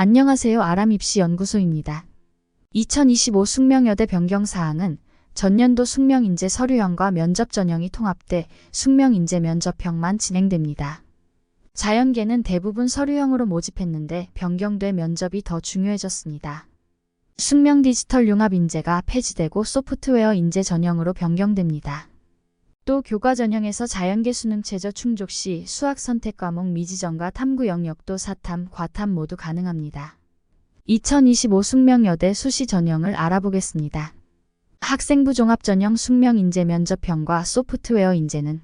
안녕하세요. 아람입시 연구소입니다. 2025 숙명여대 변경사항은 전년도 숙명인재 서류형과 면접 전형이 통합돼 숙명인재 면접형만 진행됩니다. 자연계는 대부분 서류형으로 모집했는데 변경돼 면접이 더 중요해졌습니다. 숙명 디지털 융합 인재가 폐지되고 소프트웨어 인재 전형으로 변경됩니다. 또 교과 전형에서 자연계 수능 최저 충족 시 수학 선택 과목 미지정과 탐구 영역도 사탐, 과탐 모두 가능합니다. 2025 숙명여대 수시 전형을 알아보겠습니다. 학생부 종합 전형 숙명 인재 면접형과 소프트웨어 인재는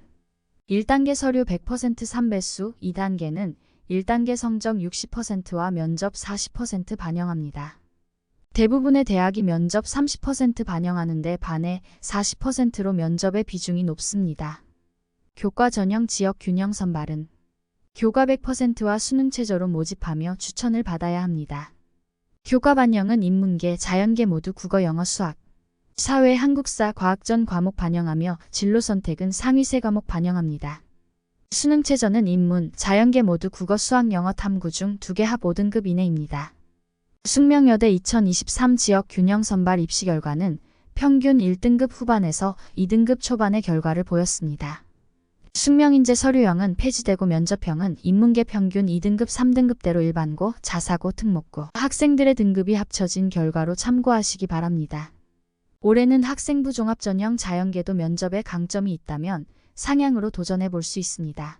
1단계 서류 100% 3배수, 2단계는 1단계 성적 60%와 면접 40% 반영합니다. 대부분의 대학이 면접 30% 반영하는데 반해 40%로 면접의 비중이 높습니다. 교과 전형 지역 균형 선발은 교과 100%와 수능 최저로 모집하며 추천을 받아야 합니다. 교과 반영은 인문계, 자연계 모두 국어, 영어, 수학, 사회, 한국사, 과학 전 과목 반영하며 진로 선택은 상위 세 과목 반영합니다. 수능 최저는 인문, 자연계 모두 국어, 수학, 영어, 탐구 중 두 개 합 5등급 이내입니다. 숙명여대 2023 지역 균형 선발 입시 결과는 평균 1등급 후반에서 2등급 초반의 결과를 보였습니다. 숙명인재 서류형은 폐지되고 면접형은 인문계 평균 2등급 3등급대로 일반고, 자사고, 특목고, 학생들의 등급이 합쳐진 결과로 참고하시기 바랍니다. 올해는 학생부 종합전형 자연계도 면접에 강점이 있다면 상향으로 도전해 볼 수 있습니다.